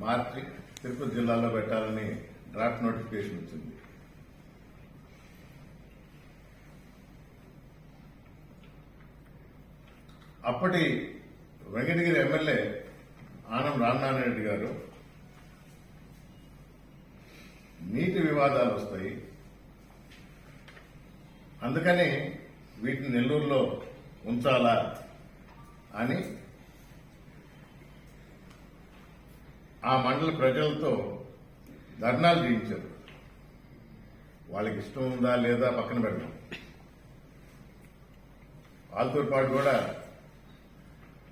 మార్చి తిరుపతి జిల్లాలో పెట్టాలని draft notification వచ్చింది. అప్పటి వెంకటగిరి ఎమ్మెల్యే ఆనం రామనారాయణ గారు నీటి వివాదాలు వస్తాయి. అందుకని వీటిని నెల్లూరులో ఉంచాలా? అని ఆ మండల ప్రజలతో ధర్నాలు చేయించారు. వాళ్ళకి ఇష్టం ఉందా లేదా పక్కన పెడదాం. వాళ్ళతో పాటు కూడా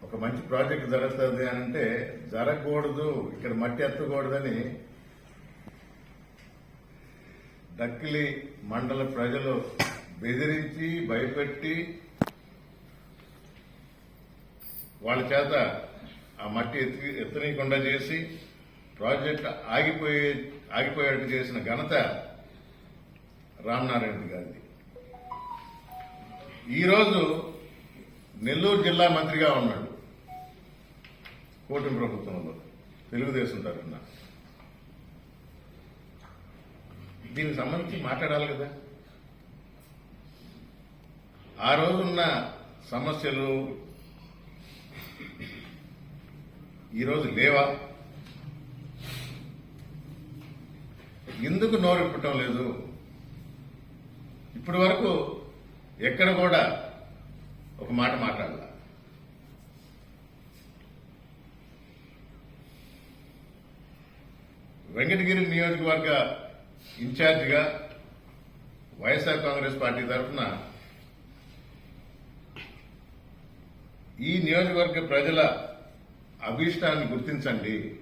ఒక మంచి ప్రాజెక్ట్ జరుగుతుంది అని అంటే జరగకూడదు ఇక్కడ మట్టి ఎత్తకూడదని డక్కిలి మండల ప్రజలు బెదిరించి భయపెట్టి వాళ్ళ చేత ఆ మట్టి ఎత్తి ఎత్తనీయకుండా చేసి ప్రాజెక్ట్ ఆగిపోయే ఆగిపోయేట్టు చేసిన ఘనత రామ్నారాయణ గారిది. ఈరోజు నెల్లూరు జిల్లా మంత్రిగా ఉన్నాడు కూటమి ప్రభుత్వంలో తెలుగుదేశం తరఫున. దీనికి సంబంధించి మాట్లాడాలి కదా. ఆ రోజున్న సమస్యలు ఈరోజు లేవా? ఎందుకు నోరు ఇప్పటం లేదు? ఇప్పటి వరకు ఎక్కడ కూడా ఒక మాట మాట్లాడాల. వెంకటగిరి నియోజకవర్గ ఇన్ఛార్జిగా వైఎస్ఆర్ కాంగ్రెస్ పార్టీ తరఫున ఈ నియోజకవర్గ ప్రజల అభీష్టాన్ని గుర్తించండి.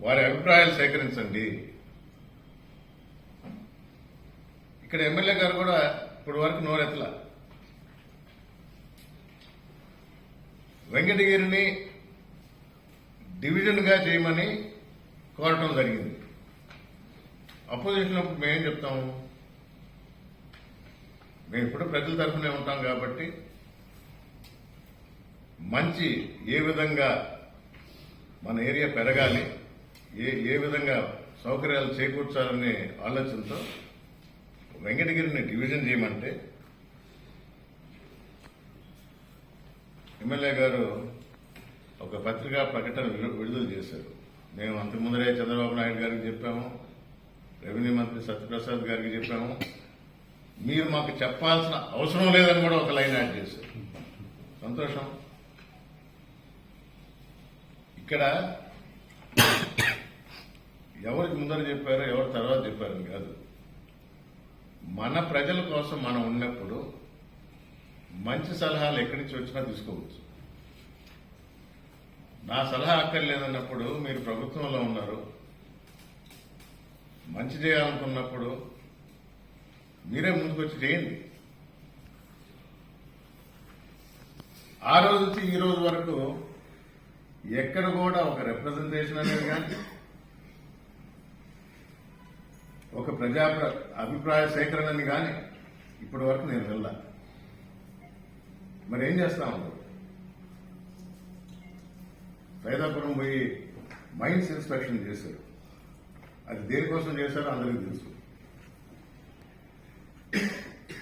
వారి అభిప్రాయాలు సేకరించండి. ఇక్కడ ఎమ్మెల్యే గారు కూడా ఇప్పటి వరకు నోరెత్తల. వెంకటగిరిని డివిజన్గా చేయమని కోరటం జరిగింది. అపోజిషన్ అప్పుడు మేమేం చెప్తాము? మేము ఇప్పుడు ప్రజల తరఫునే ఉంటాం కాబట్టి మంచి ఏ విధంగా మన ఏరియా పెరగాలి ఏ ఏ విధంగా సౌకర్యాలు చేకూర్చాలనే ఆలోచనతో వెంకటగిరిని డివిజన్ చేయమంటే ఎమ్మెల్యే గారు ఒక పత్రికా ప్రకటన విడుదల చేశారు. మేము అంతకు ముందరే చంద్రబాబు నాయుడు గారికి చెప్పాము రెవెన్యూ మంత్రి సత్యప్రసాద్ గారికి చెప్పాము మీరు మాకు చెప్పాల్సిన అవసరం లేదని కూడా ఒక లైన్ యాడ్ చేశారు. సంతోషం. ఇక్కడ ఎవరికి ముందర చెప్పారో ఎవరు తర్వాత చెప్పారని కాదు. మన ప్రజల కోసం మనం ఉన్నప్పుడు మంచి సలహాలు ఎక్కడి నుంచి వచ్చినా తీసుకోవచ్చు. నా సలహా అక్కర్లేదన్నప్పుడు మీరు ప్రభుత్వంలో ఉన్నారు. మంచి చేయాలనుకున్నప్పుడు మీరే ముందుకొచ్చి చేయండి. ఆ రోజు నుంచి ఈ రోజు వరకు ఎక్కడ కూడా ఒక రిప్రజెంటేషన్ అనేది కానీ ఒక ప్రజా అభిప్రాయ సేకరణని కానీ ఇప్పటి వరకు నేను వెళ్ళా మరి ఏం చేస్తా ఉన్నారు? సైదాపురం పోయి మైన్స్ ఇన్స్పెక్షన్ చేశారు. అది దేనికోసం చేశారో అందరికీ తెలుసు.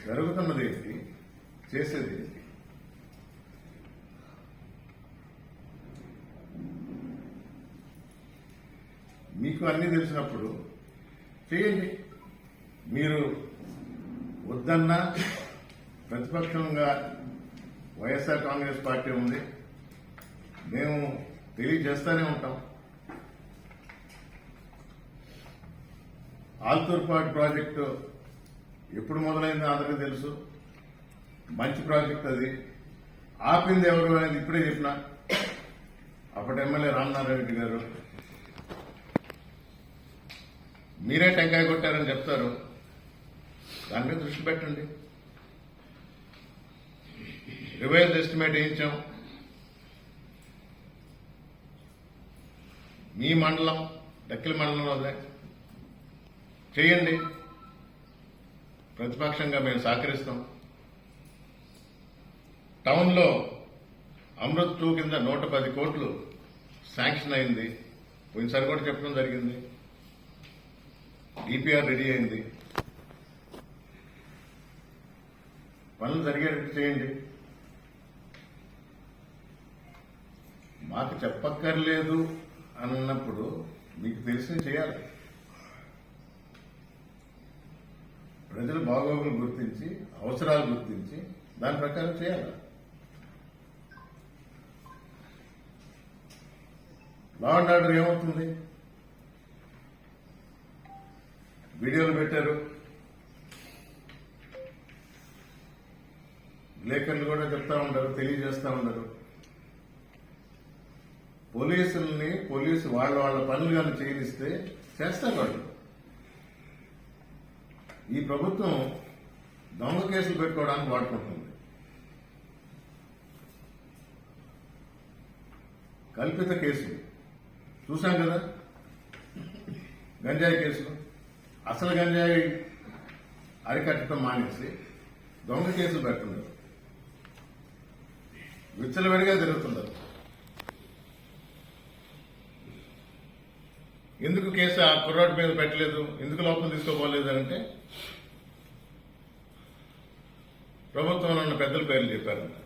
జరుగుతున్నది ఏంటి? చేసేది ఏంటి? మీకు అన్ని తెలిసినప్పుడు చేయండి. మీరు వద్దన్నా ప్రతిపక్షంగా వైఎస్ఆర్ కాంగ్రెస్ పార్టీ ఉంది. మేము తెలియజేస్తూనే ఉంటాం. ఆల్తూర్పాటు ప్రాజెక్టు ఎప్పుడు మొదలైందో అందరికీ తెలుసు. మంచి ప్రాజెక్ట్ అది. ఆపింది ఎవరు అనేది ఇప్పుడే చెప్పిన. అప్పటి ఎమ్మెల్యే రామనారాయణ రెడ్డి గారు. మీరే టెంకాయ కొట్టారని చెప్తారు. దాని మీద దృష్టి పెట్టండి. Revise estimate వేయించాం. మీ మండలం దక్కిల మండలంలో చేయండి. ప్రతిపక్షంగా మేము సహకరిస్తాం. టౌన్లో అమృత్ టూ కింద నూట పది కోట్లు శాంక్షన్ అయింది. పోయినసారి కూడా చెప్పడం జరిగింది. డిపిఆర్ రెడీ అయింది. పనులు జరిగేటట్టు చేయండి. మాకు చెప్పక్కర్లేదు అన్నప్పుడు మీకు తెలిసి చేయాలి. ప్రజల బాగోగులు గుర్తించి అవసరాలు గుర్తించి దాని ప్రకారం చేయాలి. లా అండ్ ఆర్డర్ ఏమవుతుంది? వీడియోలు పెట్టారు. లేఖలు కూడా చెప్తా ఉండరు తెలియజేస్తా ఉండరు. పోలీసుల్ని పోలీసు వాళ్ళ వాళ్ళ పనులు కానీ చేయనిస్తే చేస్తారు వాళ్ళు. ఈ ప్రభుత్వం దొంగ కేసులు పెట్టుకోవడానికి వాడుకుంటుంది. కల్పిత కేసులు. చూసాం కదా? గంజాయి కేసులు. అసలు గంజాయి అరికట్టడం మానేసి దొంగ కేసులు పెడుతున్నారు విచ్చలవిడిగా తిరుగుతున్నారు ఎందుకు కేసు ఆ కుర్రాడి మీద పెట్టలేదు? ఎందుకు లోపల తీసుకోపోలేదు అంటే ప్రభుత్వంలో ఉన్న పెద్దల పేర్లు చెప్పారంట.